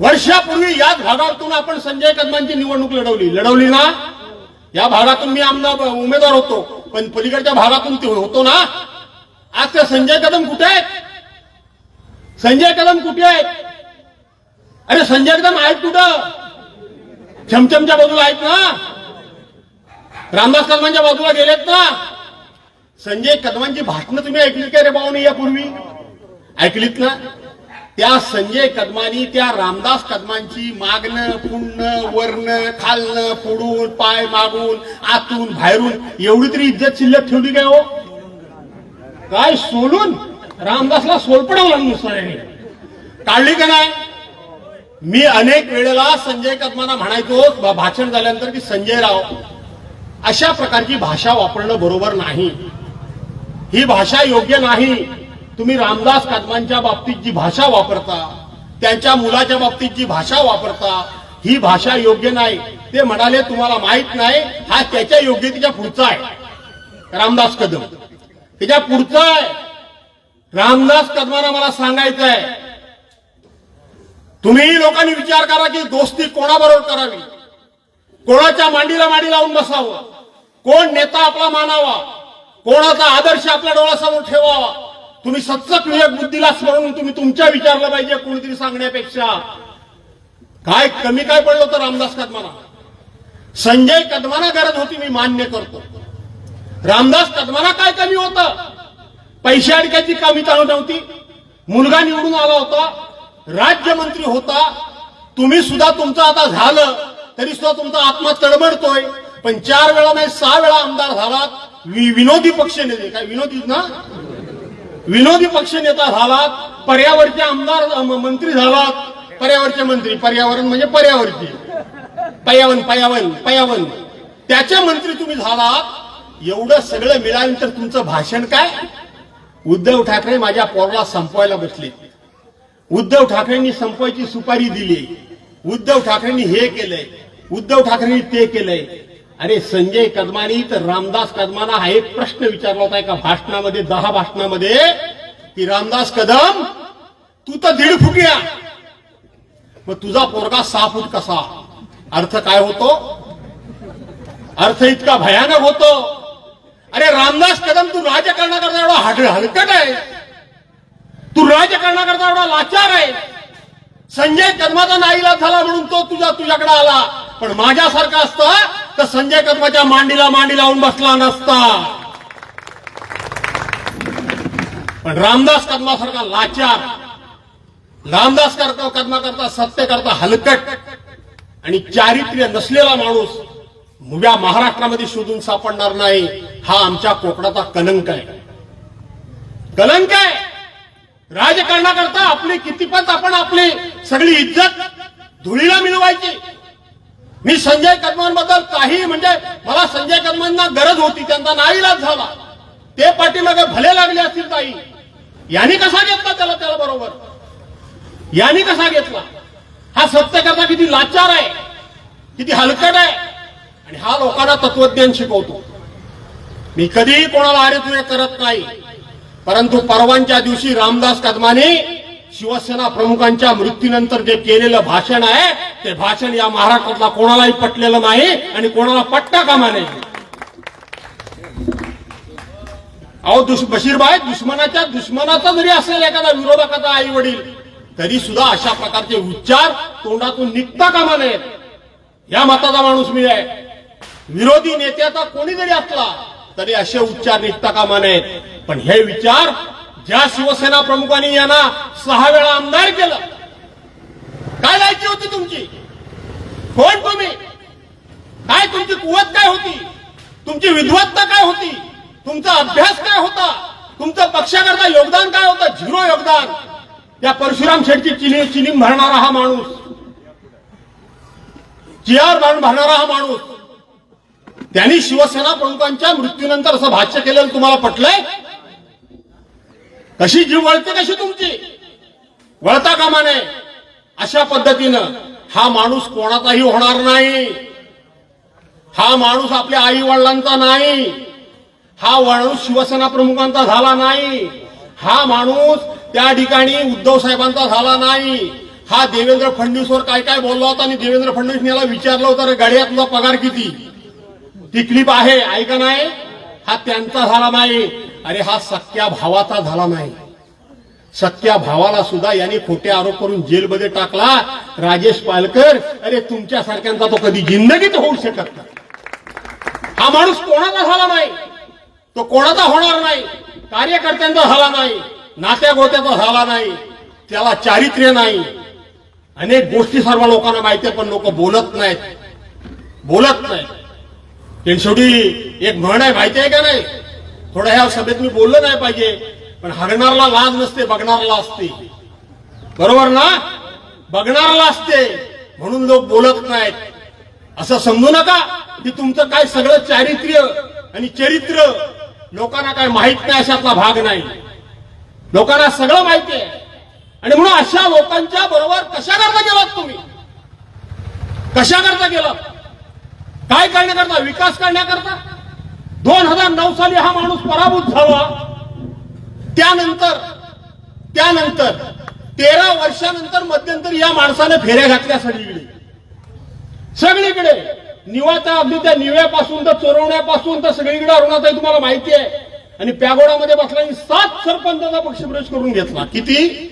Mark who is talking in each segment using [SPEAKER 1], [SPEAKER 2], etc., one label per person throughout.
[SPEAKER 1] वर्षापूर्वी याच भागातून आपण संजय कदमांची निवडणूक लढवली. लढवली ना? या भागातून मी आमदार उमेदवार होतो. पण पलीकडच्या भागातून ते होतो ना? आज ते संजय कदम कुठे आहेत? संजय कदम कुठे आहेत? अरे संजय कदम आहेत कुठं? छमछमच्या बाजूला आहेत ना? रामदास कदमांच्या बाजूला गेलेत ना? संजय कदमांची भाषणं तुम्ही ऐकली का रे भाऊ यापूर्वी? ऐकलीत ना? त्या संजय कदमानी त्या रामदास कदमांची मागणं पुणं वर्ण खालनं पुढून पाय मागून आतून बाहेरून एवढी तरी इज्जत शिल्लक ठेवली काय हो? काय सोलून? रामदासला सोलपडवला नुसऱ्याने काढली का नाही? मी अनेक वेळेला संजय कदमांना म्हणायचो भाषण झाल्यानंतर की संजय राव अशा प्रकारची भाषा वापरणं बरोबर नाही. ही भाषा योग्य नाही. तुम्ही रामदास कदमांच्या बाबतीत जी भाषा वापरता त्यांच्या मुलाच्या बाबतीत जी भाषा वापरता ही भाषा योग्य नाही. ते म्हणाले तुम्हाला माहीत नाही हा त्याच्या योग्यतेच्या पुढचा आहे. रामदास कदम. त्याच्या पुढचा आहे. रामदास कदमांना मला सांगायचं आहे तुम्हीही लोकांनी विचार करा की दोस्ती कोणाबरोबर करावी? कोणाच्या मांडीला मांडी लावून बसावं? कोण नेता आपला मानावा? कोणाचा आदर्श आपल्या डोळ्यासमोर ठेवावा? तुम्ही सत्सक विवेक बुद्धीला स्मरून तुम्ही तुमच्या विचारलं पाहिजे कोणीतरी सांगण्यापेक्षा. काय कमी काय पडलं होतं रामदास कदमाना संजय कदमाना गरज होती मी मान्य करतो. रामदास कदमाना काय कमी होतं? पैसे अडक्याची कमी चालू नव्हती. मुलगा निवडून आला होता. राज्यमंत्री होता. तुम्ही सुद्धा तुमचं आता झालं. तरी सुद्धा तुमचा आत्मा तडबडतोय पण चार वेळा नाही सहा वेळा आमदार झालात. वि- विनोदी पक्ष नेते. काय विनोदी ना? विनोदी पक्ष नेता झालात पर्यावरचे आमदार मंत्री झालात. पर्यावरचे मंत्री पर्यावरण म्हणजे पर्यावरती पयावन पयावन पयावन त्याचे मंत्री तुम्ही झालात. एवढं सगळं मिळाल्यानंतर तुमचं भाषण काय? उद्धव ठाकरे माझ्या पोरला संपवायला बसले. उद्धव ठाकरेंनी संपवायची सुपारी दिली. उद्धव ठाकरेंनी हे केलंय. उद्धव ठाकरेंनी ते केलंय. अरे संजय कदमानी तर रामदास कदमाना हा एक प्रश्न विचारला होता एका भाषणामध्ये दहा भाषणामध्ये की रामदास कदम तू तर दीड फुटिया मग तुझा पोरगा सहा फूट कसा? अर्थ काय होतो? अर्थ इतका भयानक होतो. अरे रामदास कदम तू राजकारणाकरता एवढा हड हलकट आहे. तू राजकारणाकरता एवढा लाचार आहे. संजय कदमाचा नाईला झाला म्हणून तो तुझा तुझ्याकडे आला. पण माझ्यासारखा असता तर संजय कदमाच्या मांडीला मांडी लावून बसला नसता. पण रामदास कदमासारखा लाचार रामदास करता कदमा करता सत्य करता हलकट आणि चारित्र्य नसलेला माणूस मुव्या महाराष्ट्रामध्ये शोधून सापडणार नाही हा आमच्या कोकणाचा कलंक आहे. कलंक आहे! राजकारणाकरता आपली कितीपत आपण आपली सगळी इज्जत धुळीला मिळवायची मी संजय कदमांबद्दल काही म्हणजे मला संजय कदमांना गरज होती त्यांचा नाईलाज झाला. ते पाठीमागे भले लागले असतील ताई. यांनी कसा घेतला त्याला त्याला बरोबर? यांनी कसा घेतला? हा सत्य करता किती लाचार आहे किती हलकट आहे आणि हा लोकांना तत्वज्ञान शिकवतो. मी कधीही कोणाला अरे करत नाही परंतु परवांच्या दिवशी रामदास कदमाने शिवसेना प्रमुखांच्या मृत्यूनंतर जे केलेलं भाषण आहे ते भाषण या महाराष्ट्रातला कोणालाही पटलेलं नाही आणि कोणाला पट्टा कामा नाही अहो दुस बशीरबाई दुश्मनाच्या दुश्मनाचा जरी असेल एखादा विरोधकाचा आई वडील तरी सुद्धा अशा प्रकारचे उच्चार तोंडातून निघता कामा नयेत या मताचा माणूस मी आहे. विरोधी नेत्याचा कोणी जरी असला तरी असे उच्चार निघता कामा नयेत पण हे विचार ज्या शिवसेना प्रमुखांनी यांना सहा वेळा आमदार केलं काय लायची होती तुमची? कोण तुम्ही? काय तुमची कुवत काय होती? तुमची विद्वत्ता काय होती? तुमचा अभ्यास काय होता? तुमचं पक्षाकरता योगदान काय होतं? झिरो योगदान. या परशुराम शेटची चिनी चिनी भरणारा हा माणूस. चियार भरणारा हा माणूस. त्यांनी शिवसेना प्रमुखांच्या मृत्यूनंतर असं भाष्य केलेलं तुम्हाला पटलंय? कशी जीव वळते कशी तुमची? वळता कामा नये अशा पद्धतीनं हा माणूस कोणाचाही होणार नाही. हा माणूस आपल्या आई वडिलांचा नाही. हा माणूस शिवसेना प्रमुखांचा झाला नाही. हा माणूस त्या ठिकाणी उद्धव साहेबांचा झाला नाही. हा देवेंद्र फडणवीसवर काय काय बोलला होता आणि देवेंद्र फडणवीस याला विचारलं होतं रे गड्यातला पगार किती? ती क्लिप आहे ऐका नाही. हा त्यांचा झाला नाही. अरे हा सख्या भावाचा झाला नाही. सख्या भावाला सुद्धा यांनी खोटे आरोप करून जेलमध्ये टाकला. राजेश पालकर अरे तुमच्या सारख्यांचा तो कधी जिंदगीत होऊ शकत नाही. हा माणूस कोणाचा झाला नाही? तो कोणाचा होणार नाही? कार्यकर्त्यांचा झाला नाही. नात्या गोत्याचा झाला नाही. त्याला चारित्र्य नाही. अनेक गोष्टी सर्व लोकांना माहिती आहे पण लोक बोलत नाहीत. बोलत नाहीत. शेवटी एक म्हण आहे माहिती आहे का नाही? थोडं ह्या सभेत मी बोललं नाही पाहिजे पण हरणारला लाज नसते बघणारला असते. बरोबर ना? बघणारला असते म्हणून लोक बोलत नाहीत. असं समजू नका की तुमचं काय सगळं चारित्र्य आणि चरित्र लोकांना काय माहीत नाही अशातला भाग नाही. लोकांना सगळं माहिती आहे. आणि म्हणून अशा लोकांच्या बरोबर कशा करता गेलात तुम्ही? कशा करता गेलात? काय करण्याकरता? विकास करण्याकरता? नऊ साली हा माणूस पराभूत झाला. त्यानंतर त्यानंतर तेरा वर्षानंतर मध्यंतरी या माणसाने फेऱ्या घातल्या सगळीकडे. सगळीकडे. निवाचा अगदी त्या निव्यापासून तर चोरवण्यापासून तर सगळीकडे अरुणाताई तुम्हाला माहिती आहे. आणि प्यागोडामध्ये बसल्याने सात सरपंचाचा पक्षप्रवेश करून घेतला. किती?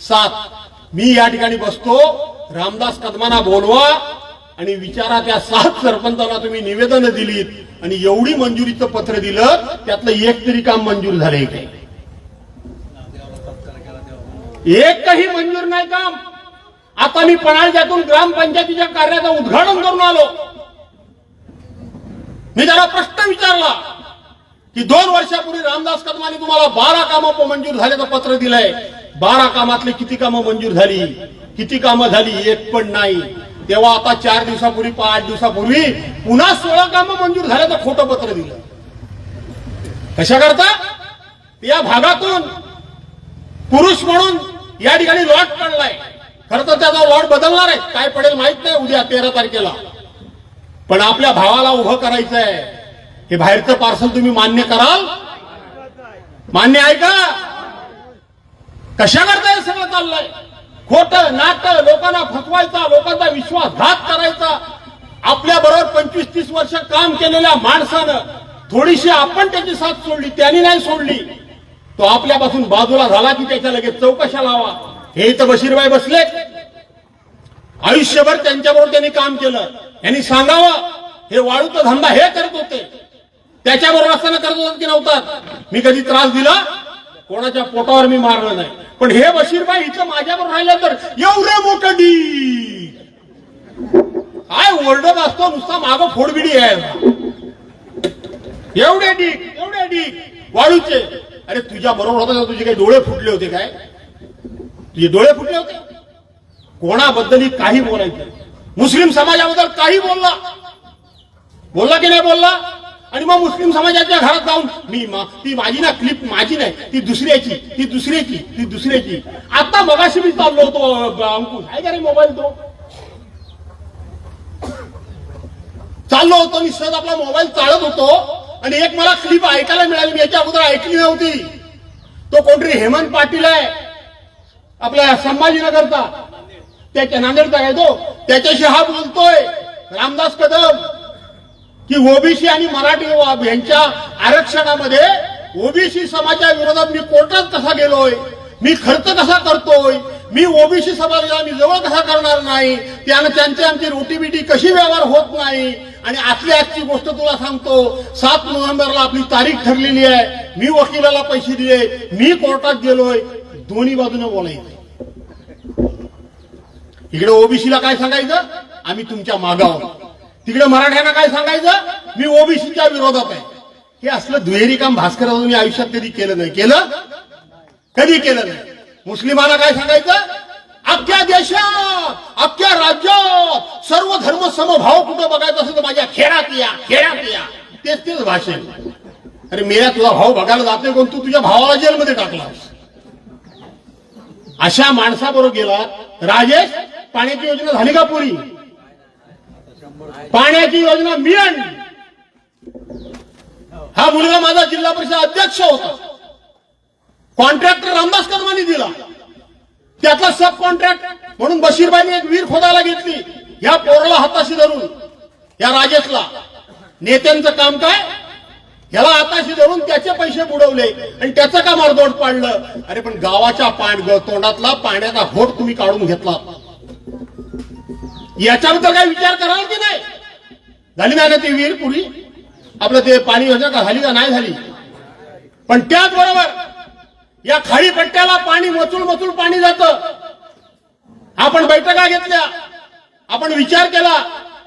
[SPEAKER 1] सात. मी या ठिकाणी बसतो. रामदास कदमाना बोलवा. आणि विचारा त्या सात सरपंचाला तुम्ही निवेदन दिलीत. आणि एवढी मंजुरीचं पत्र दिलं त्यातलं एक तरी काम मंजूर झालंय काय काही मंजूर नाही काम. आता मी पणाळच्यातून ग्रामपंचायतीच्या कार्याचं उद्घाटन करून आलो. मी त्याला प्रश्न विचारला की दोन वर्षापूर्वी रामदास कदमाने तुम्हाला बारा कामं मंजूर झाल्याचं पत्र दिलंय. बारा कामातले किती कामं मंजूर झाली? किती कामं झाली? एक पण नाही. तेव्हा आता चार दिवसापूर्वी पाच दिवसापूर्वी पुन्हा सोळा कामं मंजूर झाल्याचं खोटं पत्र दिलं. कशा करता? या भागातून पुरुष म्हणून या ठिकाणी लॉट पडलाय खरं तर त्याचा लॉट बदलणार आहे. काय पडेल माहीत नाही उद्या तेरा तारखेला. पण आपल्या भावाला उभं करायचं आहे हे बाहेरचं पार्सल तुम्ही मान्य कराल? मान्य आहे का? कशा करता हे सगळं चाललंय? खोट नाट लोकांना फसवायचा लोकांचा विश्वासघात करायचा. आपल्या बरोबर पंचवीस तीस वर्ष काम केलेल्या माणसानं थोडीशी आपण त्याची साथ सोडली त्यांनी नाही सोडली. तो आपल्यापासून बाजूला झाला की त्याच्या लगेच चौकशा लावा. हे तर बशीरबाई बसले. आयुष्यभर त्यांच्याबरोबर त्यांनी काम केलं. यांनी सांगावं हे वाळूचा धंदा हे करत होते. त्याच्याबरोबर असताना करत होतात की नव्हतात. मी कधी त्रास दिला? कोणाच्या पोटावर मी मारलं नाही. पण हे बशीरबाई इथं माझ्याबरोबर राहिलं तर एवढे मोठं डी काय ओरडत असतो नुसता मागं फोडबिडी आहे. एवढे डीक एवढे डीक वाळूचे. अरे तुझ्या बरोबर होता तुझे काही डोळे फुटले होते काय? तुझे डोळे फुटले होते? कोणाबद्दल काही बोलायचं मुस्लिम समाजाबद्दल काही बोलला. बोलला की नाही बोलला? आणि मग मुस्लिम समाजाच्या घरात जाऊन मी मा- ती माझी ना क्लिप माझी नाही ती दुसऱ्याची ती दुसऱ्याची ती दुसऱ्याची. आता मगाशी मी चाललो होतो अंकुश. आहे का रे मोबाईल तो? चाललो होतो मी सहज आपला मोबाईल चालत होतो आणि एक मला क्लिप ऐकायला मिळाली मी याच्या अगोदर ऐकली नव्हती. तो कोणतरी हेमंत पाटील आहे आपल्या संभाजीनगरचा. त्याच्या नांदेडचा आहे तो. त्याच्याशी हा बोलतोय. रामदास कदम. की ओबीसी आणि मराठी यांच्या आरक्षणामध्ये ओबीसी समाजा विरोधात मी कोर्टात कसा गेलोय? मी खर्च कसा करतोय? मी ओबीसी समाजाला मी जवळ कसा करणार नाही? त्यानं त्यांची आमची रोटीबिटी कशी व्यवहार होत नाही? आणि आजली आजची गोष्ट तुला सांगतो सात नोव्हेंबरला आपली तारीख ठरलेली आहे. मी वकिलाला पैसे दिले. मी कोर्टात गेलोय. दोन्ही बाजूने बोलायचं. इकडे ओबीसीला काय सांगायचं? आम्ही तुमच्या मागावर. तिकडे मराठ्यांना काय सांगायचं? मी ओबीसीच्या विरोधात आहे. हे असलं दुहेरी काम भास्कर मी आयुष्यात कधी केलं नाही. केलं? कधी केलं नाही? मुस्लिमांना काय सांगायचं? अख्ख्या देशात अख्ख्या राज्यात सर्व धर्म समभाव कुठं बघायचं असेल तर माझ्या खेळात या खेळात या. तेच तेच भाषण अरे मेरा तुझा भाऊ बघायला जात नाही कोण? तू तुझ्या भावाला जेलमध्ये टाकलास अशा माणसाबरोबर गेला राजेश पाण्याची योजना झाली का पुरी? पाण्याची योजना मी आणली हा मुलगा माझा जिल्हा परिषद अध्यक्ष होता. कॉन्ट्रॅक्टर रामदास दिला. त्यातला सब कॉन्ट्रॅक्ट म्हणून बशीरबाईने एक वीर खोदायला घेतली. या पोराला हाताशी धरून या राजेशला. नेत्यांचं काम काय? ह्याला हाताशी धरून त्याचे पैसे बुडवले आणि त्याचं का अर्धवट पाडलं? अरे पण गावाच्या पांड तोंडातला पाण्याचा घोट तुम्ही काढून घेतला याच्याबद्दल काय विचार कराल की नाही? झाली नाही ना ती विहीर पुरी. आपलं ते पाणी योजना का झाली का नाही झाली? पण त्याचबरोबर या खाडी पट्ट्याला पाणी मचूल मचूल पाणी जातं. आपण बैठका घेतल्या. आपण विचार केला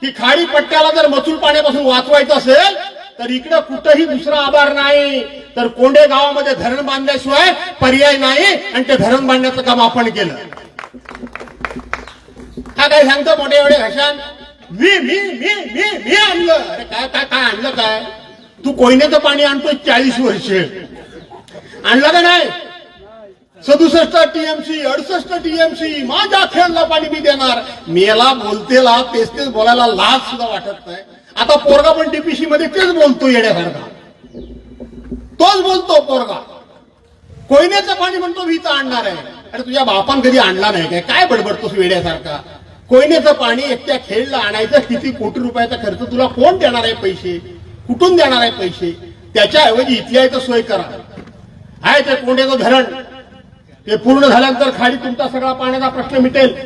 [SPEAKER 1] की खाडी पट्ट्याला जर मचूल पाण्यापासून वाचवायचं असेल तर इकडे कुठंही दुसरा आभार नाही. तर कोंडे गावामध्ये धरण बांधल्याशिवाय पर्याय नाही आणि ते धरण बांधण्याचं काम आपण केलं. हा काय सांगतो मोठे एवढे भाषण मी मी मी मी मी आणलं. अरे काय काय काय आणलं काय? तू कोयनेचं पाणी आणतोय चाळीस वर्षे. आणलं का नाही? सदुसष्ट टीएमसी अडुसष्ट टीएमसी माझ्या खेळला पाणी मी देणार. मेला बोलतेला तेच तेच बोलायला लाज सुद्धा वाटत नाही. आता पोरगा पण डीपीसी मध्ये तेच बोलतो येण्यासारखा तोच बोलतो पोरगा. कोयनेचं पाणी म्हणतो मी आणणार आहे. अरे तुझ्या बापान कधी आणला नाही काय? काय बडबडतोस वेड्यासारखा कोयनेचं पाणी एकट्या खेळला आणायचं किती कोटी रुपयाचा खर्च तुला कोण देणार आहे पैसे? कुठून देणार आहे पैसे? त्याच्याऐवजी इथल्या इथं सोय करा. आहे ते कोंड्याचं धरण. ते पूर्ण झाल्यानंतर खाली तुमचा सगळा पाण्याचा प्रश्न मिटेल.